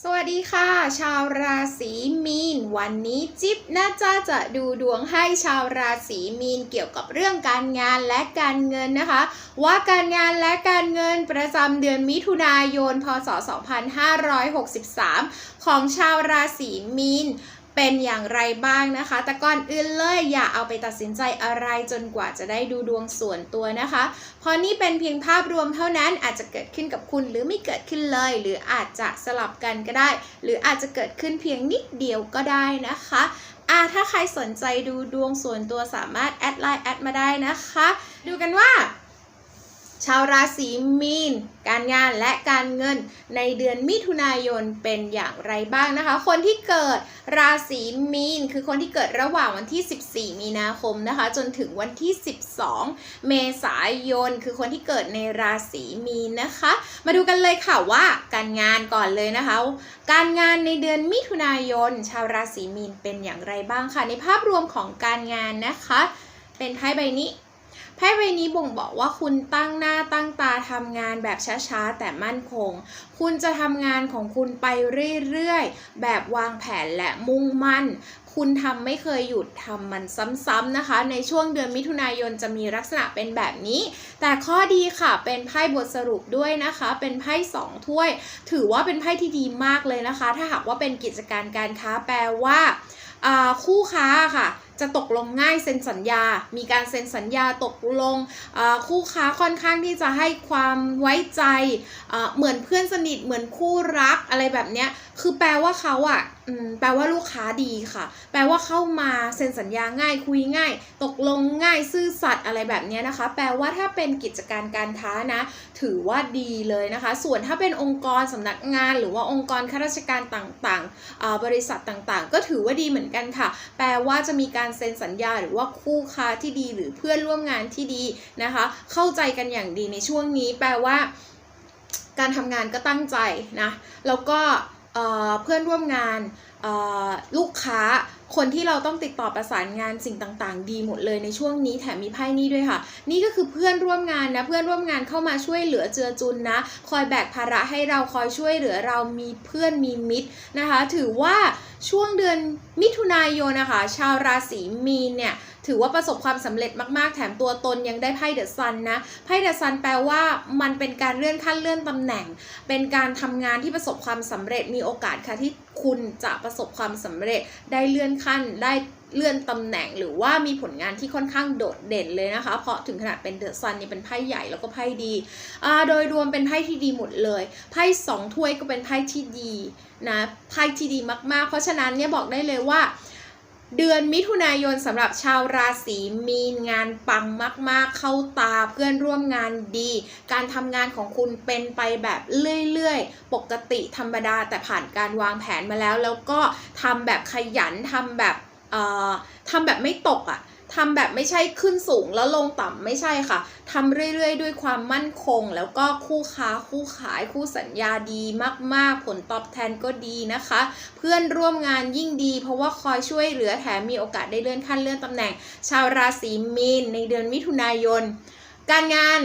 สวัสดีค่ะ ชาวราศีมีน วันนี้จิ๊บน่าจะจะดูดวงให้ชาวราศีมีนเกี่ยวกับเรื่องการงานและการเงินนะคะ ว่าการงานและการเงินประจำเดือนมิถุนายน พศ 2563 ของชาวราศีมีน เป็นอย่างไรบ้างนะคะ แต่ก่อนอื่นเลยอย่าเอาไปตัดสินใจอะไรจนกว่าจะได้ดูดวงส่วนตัวนะคะ เพราะนี่เป็นเพียงภาพรวมเท่านั้นอาจจะเกิดขึ้นกับคุณหรือไม่เกิดขึ้นเลย หรืออาจจะสลับกันก็ได้ หรืออาจจะเกิดขึ้นเพียงนิดเดียวก็ได้นะคะอ่าถ้าใครสนใจดูดวงส่วนตัวสามารถแอดไลน์แอดมาได้นะคะ ดูกันว่า ชาวราศีมีน การงานและการเงินในเดือนมิถุนายนเป็นอย่างไรบ้างนะคะ คนที่เกิดราศีมีน คือคนที่เกิดระหว่างวันที่ 14 มีนาคมนะคะ จนถึงวันที่ 12 เมษายน คือคนที่เกิดในราศีมีนนะคะ มาดูกันเลยค่ะว่าการงานก่อนเลยนะคะ การงานในเดือนมิถุนายน ชาวราศีมีนเป็นอย่างไรบ้างคะในภาพรวมของการงานนะคะ เป็นไพ่ใบนี้ ไพ่ใบนี้บ่งบอกว่าคุณตั้งหน้าตั้งตาทำงานแบบช้าๆ แต่มั่นคง คุณจะทำงานของคุณไปเรื่อยๆ แบบวางแผนและมุ่งมั่น คุณทำไม่เคยหยุดทำมันซ้ำๆนะคะ ในช่วงเดือนมิถุนายนจะมีลักษณะเป็นแบบนี้ แต่ข้อดีค่ะเป็นไพ่บทสรุปด้วยนะคะ เป็นไพ่สองถ้วย ถือว่าเป็นไพ่ที่ดีมากเลยนะคะ ถ้าหากว่าเป็นกิจการการค้าแปลว่าคู่ค้าค่ะ จะตกลงง่ายเซ็นสัญญา มีการเซ็นสัญญาตกลงคู่ค้าค่อนข้างที่จะให้ความไว้ใจ เหมือนเพื่อนสนิทเหมือนคู่รักอะไรแบบเนี้ย คือแปลว่าเขาอะแปลว่าลูกค้าดีค่ะ แปลว่าเข้ามาเซ็นสัญญาง่ายคุยง่าย ตกลงง่ายซื่อสัตย์อะไรแบบนี้นะคะ แปลว่าถ้าเป็นกิจการการค้านะ ถือว่าดีเลยนะคะ ส่วนถ้าเป็นองค์กรสำนักงาน หรือว่าองค์กรข้าราชการต่างๆ บริษัทต่างๆ ก็ถือว่าดีเหมือนกันค่ะ แปลว่าจะมีการเซ็นสัญญา หรือว่าคู่ค้าที่ดีหรือเพื่อนร่วมงานที่ดีนะคะ เข้าใจกันอย่างดีในช่วงนี้ แปลว่าการทำงานก็ตั้งใจนะ แล้วก็ เพื่อนร่วมงานลูกค้าคนที่เราต้องติดต่อประสานงานสิ่งต่างๆ ดีหมดเลยในช่วงนี้แถมมีไพ่นี้ด้วยค่ะ นี่ก็คือเพื่อนร่วมงานนะเพื่อนร่วมงานเข้ามาช่วยเหลือเจือจุนนะ คอยแบกภาระให้เราคอยช่วยเหลือเรามีเพื่อนมีมิตรนะคะ ถือว่าช่วงเดือนมิถุนายนนะคะ ชาวราศีมีนเนี่ย ถือว่าประสบความสำเร็จมากๆ แถมตัวตนยังได้ไพ่เดอะซันนะ ไพ่เดอะซันแปลว่ามันเป็นการเลื่อนขั้นเลื่อนตำแหน่ง เป็นการทำงานที่ประสบความสำเร็จ มีโอกาสค่ะที่คุณจะประสบความสำเร็จ ได้เลื่อนขั้น ได้เลื่อนตำแหน่งหรือว่ามีผลงานที่ค่อนข้างโดดเด่นเลยนะคะ เพราะถึงขนาดเป็นเดอะซันนี่เป็นไพ่ใหญ่แล้วก็ไพ่ดีอ่าโดยรวมเป็นไพ่ที่ดีหมดเลย ไพ่สองถ้วยก็เป็นไพ่ที่ดีนะ ไพ่ที่ดีมากๆ เพราะฉะนั้นเนี่ยบอกได้เลยว่า เดือนมิถุนายนสำหรับชาวราศีมีนงานปังมาก ๆ เข้าตาเพื่อนร่วมงานดี การทำงานของคุณเป็นไปแบบเรื่อย ๆ ปกติธรรมดาแต่ผ่านการวางแผนมาแล้ว แล้วก็ทำแบบขยันทำแบบเอ่อทำแบบไม่ตกอะ่ะ ทำแบบไม่ใช่ขึ้นสูงแล้วลงต่ำไม่ใช่ค่ะทำเรื่อยๆ ด้วยความมั่นคง แล้วก็คู่ค้าคู่ขายคู่สัญญาดีมากๆ ผลตอบแทนก็ดีนะคะ เพื่อนร่วมงานยิ่งดี เพราะว่าคอยช่วยเหลือแถมมีโอกาสได้เลื่อนขั้นเลื่อนตำแหน่ง ชาวราศีมีนในเดือนมิถุนายน การงาน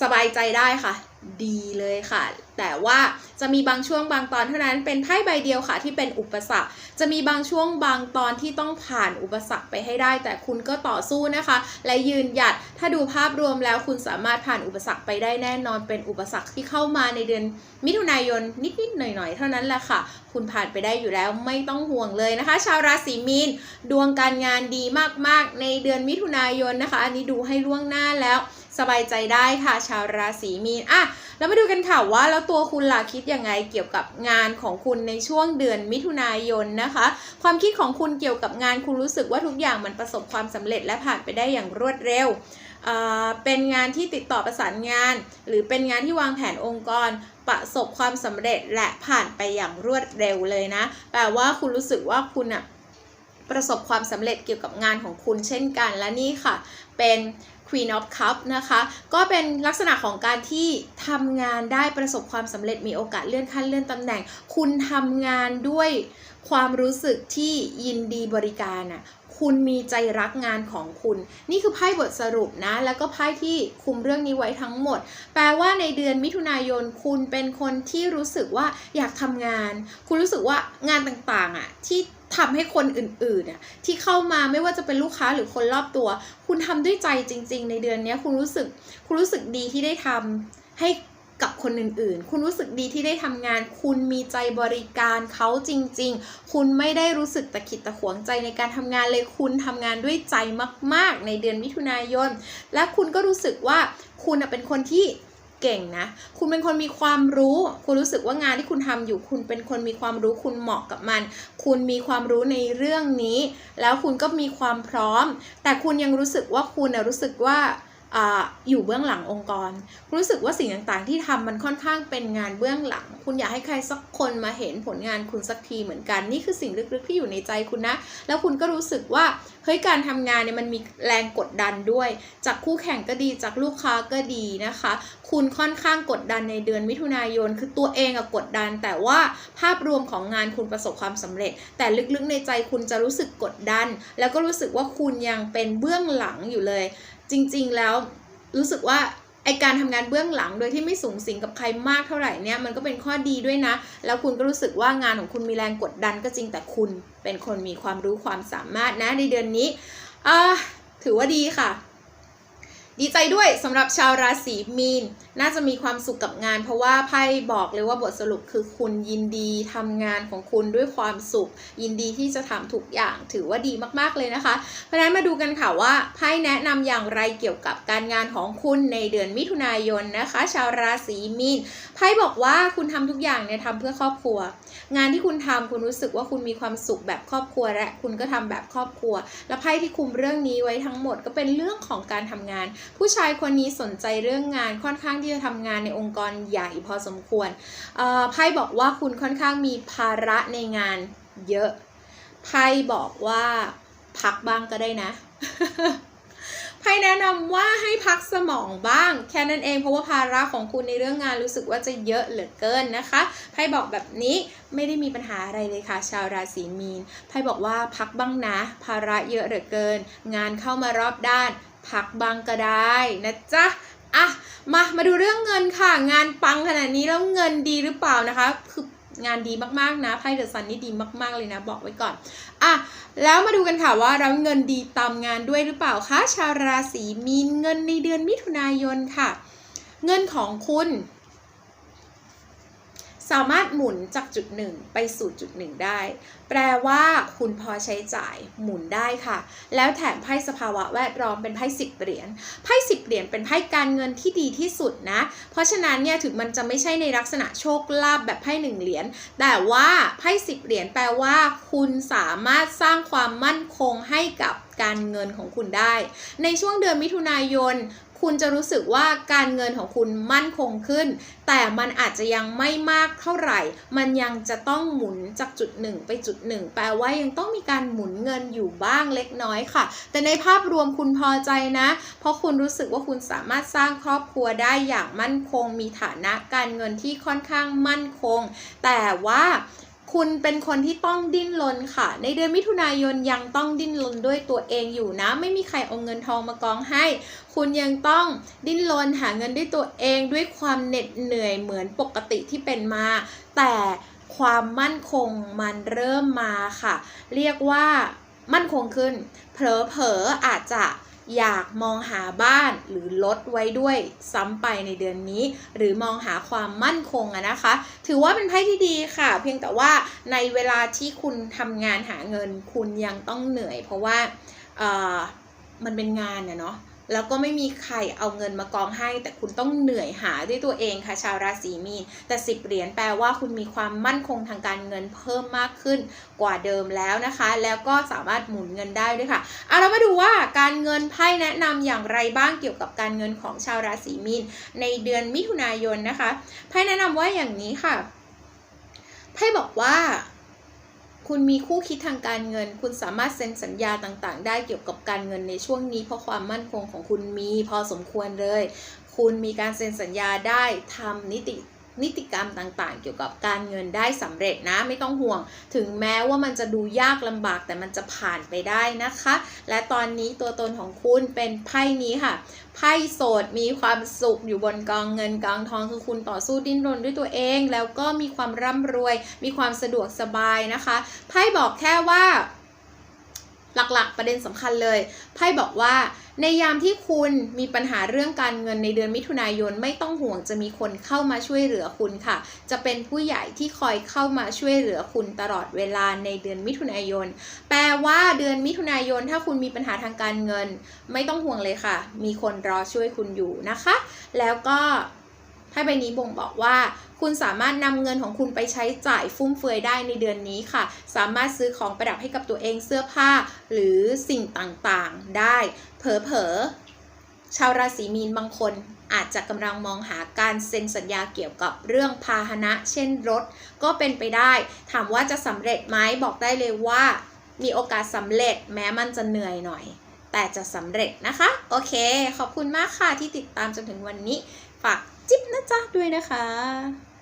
สบายใจได้ค่ะ ดีเลยค่ะ แต่ว่าจะมีบางช่วงบางตอนเท่านั้นเป็นไพ่ใบเดียวค่ะ ที่เป็นอุปสรรค จะมีบางช่วงบางตอนที่ต้องผ่านอุปสรรคไปให้ได้ แต่คุณก็ต่อสู้นะคะ และยืนหยัดถ้าดูภาพรวมแล้วคุณสามารถผ่านอุปสรรคไปได้แน่นอน เป็นอุปสรรคที่เข้ามาในเดือนมิถุนายนนิดๆหน่อยๆ เท่านั้นแหละค่ะ คุณผ่านไปได้อยู่แล้วไม่ต้องห่วงเลยนะคะ ชาวราศีมีนดวงการงานดีมากๆ ในเดือนมิถุนายนนะคะ อันนี้ดูให้ล่วงหน้าแล้ว สบายใจได้ค่ะชาวราศีมีนอะแล้วมาดูกันค่ะว่าแล้วตัวคุณล่ะคิดยังไงเกี่ยวกับงานของคุณในช่วงเดือนมิถุนายนนะคะ ความคิดของคุณเกี่ยวกับงานคุณรู้สึกว่าทุกอย่างมันประสบความสำเร็จและผ่านไปได้อย่างรวดเร็วอ่าเป็นงานที่ติดต่อประสานงาน หรือเป็นงานที่วางแผนองค์กรประสบความสำเร็จและผ่านไปอย่างรวดเร็วเลยนะ แปลว่าคุณรู้สึกว่าคุณอะประสบความสำเร็จเกี่ยวกับงานของคุณเช่นกันและนี่ค่ะ เป็น Queen of Cup นะคะ ก็เป็นลักษณะของการที่ทำงานได้ประสบความสำเร็จมีโอกาสเลื่อนขั้นเลื่อนตำแหน่ง คุณทำงานด้วยความรู้สึกที่ยินดีบริการอะคคุณมีใจรักงานของคุณ นี่คือไพ่บทสรุปนะ แล้วก็ไพ่ที่คุมเรื่องนี้ไว้ทั้งหมด แปลว่าในเดือนมิถุนายนคุณเป็นคนที่รู้สึกว่าอยากทำงาน คุณรู้สึกว่างานต่างๆอะที่ ทำให้คนอื่นๆอะที่เข้ามาไม่ว่าจะเป็นลูกค้าหรือคนรอบตัว คุณทำด้วยใจจริง ๆ ในเดือนนี้คุณรู้สึกคุณรู้สึกดีที่ได้ทำให้กับคนอื่นๆ คุณรู้สึกดีที่ได้ทำงาน คุณมีใจบริการเขาจริง ๆ คุณไม่ได้รู้สึกตะขิดตะขวงใจในการทำงานเลย คุณทำงานด้วยใจมาก ๆ ในเดือนมิถุนายน และคุณก็รู้สึกว่าคุณเป็นคนที่ เก่งนะ คุณเป็นคนมีความรู้ คุณรู้สึกว่างานที่คุณทำอยู่ คุณเป็นคนมีความรู้ คุณเหมาะกับมัน คุณมีความรู้ในเรื่องนี้ แล้วคุณก็มีความพร้อม แต่คุณยังรู้สึกว่าคุณนะรู้สึกว่า ออยู่เบื้องหลังองค์กร รู้สึกว่าสิ่งต่างๆ ที่ทำมันค่อนข้างเป็นงานเบื้องหลัง คุณอยากให้ใครสักคนมาเห็นผลงานคุณสักทีเหมือนกัน นี่คือสิ่งลึกๆที่อยู่ในใจคุณนะ แล้วคุณก็รู้สึกว่าเฮ้ยการทำงานเนี่ยมันมีแรงกดดันด้วย จากคู่แข่งก็ดีจากลูกค้าก็ดีนะคะ คุณค่อนข้างกดดันในเดือนมิถุนายน คือตัวเองอะกดดัน แต่ว่าภาพรวมของงานคุณประสบความสำเร็จ แต่ลึกๆในใจคุณจะรู้สึกกดดัน แล้วก็รู้สึกว่าคุณยังเป็นเบื้องหลังอยู่เลย จริงๆแล้วรู้สึกว่าไอการทำงานเบื้องหลังโดยที่ไม่สูงสิงกับใครมากเท่าไหร่เนี่ยมันก็เป็นข้อดีด้วยนะ แล้วคุณก็รู้สึกว่างานของคุณมีแรงกดดันก็จริงแต่คุณเป็นคนมีความรู้ความสามารถนะในเดือนนี้อ่าถือว่าดีค่ะ ดีใจด้วยสำหรับชาวราศีมีน น่าจะมีความสุขกับงาน เพราะว่าไพ่บอกเลยว่าบทสรุปคือคุณยินดีทำงานของคุณด้วยความสุข ยินดีที่จะทำทุกอย่างถือว่าดีมากๆเลยนะคะ เพราะนั้นมาดูกันค่ะว่าไพ่แนะนำอย่างไรเกี่ยวกับการงานของคุณในเดือนมิถุนายนนะคะ ชาวราศีมีนไพ่บอกว่าคุณทำทุกอย่างเนี่ยทำเพื่อครอบครัว งานที่คุณทำคุณรู้สึกว่าคุณมีความสุขแบบครอบครัวและคุณก็ทำแบบครอบครัว และไพ่ที่คุมเรื่องนี้ไว้ทั้งหมดก็เป็นเรื่องของการทำงานผู้ชายคนนี้สนใจเรื่องงานค่อนข้างที่จะทำงานในองค์กรใหญ่พอสมควรไพ่บอกว่าคุณค่อนข้างมีภาระในงานเยอะไพ่บอกว่าพักบ้างก็ได้นะไพ่แนะนำว่าให้พักสมองบ้าง แค่นั้นเองเพราะว่าภาระของคุณในเรื่องงานรู้สึกว่าจะเยอะเหลือเกินนะคะไพ่บอกแบบนี้ไม่ได้มีปัญหาอะไรเลยค่ะ ชาวราศีมีนไพ่บอกว่าพักบ้างนะ ภาระเยอะเหลือเกิน งานเข้ามารอบด้าน พักบ้างก็ได้นะจ๊ะอะมามาดูเรื่องเงินค่ะ งานปังขนาดนี้แล้วเงินดีหรือเปล่านะคะคืองานดีมากๆนะไพ่เดอะซันนี่ดีมากๆเลยนะ บอกไว้ก่อนอะแล้วมาดูกันค่ะว่าเราเงินดีตามงานด้วยหรือเปล่าคะชาวราศีมีนเงินในเดือนมิถุนายนค่ะ เงินของคุณ สามารถหมุนจากจุดหนึ่งไปสู่จุดหนึ่งได้ แปลว่าคุณพอใช้จ่ายหมุนได้ค่ะ แล้วแถมไพ่สภาวะแวดล้อมเป็นไพ่สิบเหรียญ ไพ่สิบเหรียญเป็นไพ่การเงินที่ดีที่สุดนะ เพราะฉะนั้นเนี่ยถึงมันจะไม่ใช่ในลักษณะโชคลาภแบบไพ่หนึ่งเหรียญ แต่ว่าไพ่สิบเหรียญแปลว่า คุณสามารถสร้างความมั่นคงให้กับการเงินของคุณได้ ในช่วงเดือนมิถุนายน คุณจะรู้สึกว่าการเงินของคุณมั่นคงขึ้น แต่มันอาจจะยังไม่มากเท่าไหร่ มันยังจะต้องหมุนจากจุดหนึ่งไปจุดหนึ่งแปลว่ายังต้องมีการหมุนเงินอยู่บ้างเล็กน้อยค่ะ แต่ในภาพรวมคุณพอใจนะ เพราะคุณรู้สึกว่าคุณสามารถสร้างครอบครัวได้อย่างมั่นคง มีฐานะการเงินที่ค่อนข้างมั่นคง แต่ว่า คุณเป็นคนที่ต้องดิ้นรนค่ะ ในเดือนมิถุนายนยังต้องดิ้นรนด้วยตัวเองอยู่นะ ไม่มีใครเอาเงินทองมากองให้ คุณยังต้องดิ้นรนหาเงินด้วยตัวเองด้วยความเหน็ดเหนื่อยเหมือนปกติที่เป็นมา แต่ความมั่นคงมันเริ่มมาค่ะ เรียกว่ามั่นคงขึ้น เผลอๆอาจจะ อยากมองหาบ้านหรือลดไว้ด้วยซ้ำไปในเดือนนี้ หรือมองหาความมั่นคงอะนะคะ ถือว่าเป็นไพ่ที่ดีค่ะ เพียงแต่ว่าในเวลาที่คุณทำงานหาเงิน คุณยังต้องเหนื่อย เพราะว่ามันเป็นงานอะเนาะ แล้วก็ไม่มีใครเอาเงินมากองให้ แต่คุณต้องเหนื่อยหาด้วยตัวเองค่ะชาวราศีมีนแต่สิบเหรียญแปลว่าคุณมีความมั่นคงทางการเงินเพิ่มมากขึ้นกว่าเดิมแล้วนะคะ แล้วก็สามารถหมุนเงินได้ด้วยค่ะเอาเรามาดูว่าการเงินไพ่แนะนำอย่างไรบ้างเกี่ยวกับการเงินของชาวราศีมีนในเดือนมิถุนายนนะคะไพ่แนะนำว่าอย่างนี้ค่ะไพ่บอกว่า คุณมีคู่คิดทางการเงิน คุณสามารถเซ็นสัญญาต่างๆ ได้เกี่ยวกับการเงินในช่วงนี้ เพราะความมั่นคงของคุณมีพอสมควรเลย คุณมีการเซ็นสัญญาได้ทำนิติ นิติกรรมต่างๆ เกี่ยวกับการเงินได้สำเร็จนะไม่ต้องห่วง ถึงแม้ว่ามันจะดูยากลำบากแต่มันจะผ่านไปได้นะคะ และตอนนี้ตัวตนของคุณเป็นไพ่นี้ค่ะไพ่โสดมีความสุขอยู่บนกองเงินกองทองคือคุณต่อสู้ดิ้นรนด้วยตัวเอง แล้วก็มีความร่ำรวย มีความสะดวกสบายนะคะไพ่บอกแค่ว่า หลักๆ ประเด็นสำคัญเลย ไพ่บอกว่า ในยามที่คุณมีปัญหาเรื่องการเงินในเดือนมิถุนายนไม่ต้องห่วงจะมีคนเข้ามาช่วยเหลือคุณค่ะ จะเป็นผู้ใหญ่ที่คอยเข้ามาช่วยเหลือคุณตลอดเวลาในเดือนมิถุนายน แปลว่าเดือนมิถุนายนถ้าคุณมีปัญหาทางการเงิน ไม่ต้องห่วงเลยค่ะ มีคนรอช่วยคุณอยู่นะคะ แล้วก็ ไพ่ใบนี้บ่งบอกว่า คุณสามารถนำเงินของคุณไปใช้จ่ายฟุ่มเฟือยได้ในเดือนนี้ค่ะ สามารถซื้อของประดับให้กับตัวเองเสื้อผ้าหรือสิ่งต่างๆได้ เผลอๆชาวราศีมีนบางคนอาจจะกำลังมองหาการเซ็นสัญญาเกี่ยวกับเรื่องพาหนะ เช่นรถ ก็เป็นไปได้ ถามว่าจะสำเร็จไหมบอกได้เลยว่า มีโอกาสสำเร็จแม้มันจะเหนื่อยหน่อย แต่จะสำเร็จนะคะ โอเค ขอบคุณมากค่ะที่ติดตามจนถึงวันนี้ ฝาก จิ๊บนะจ๊ะด้วยนะคะ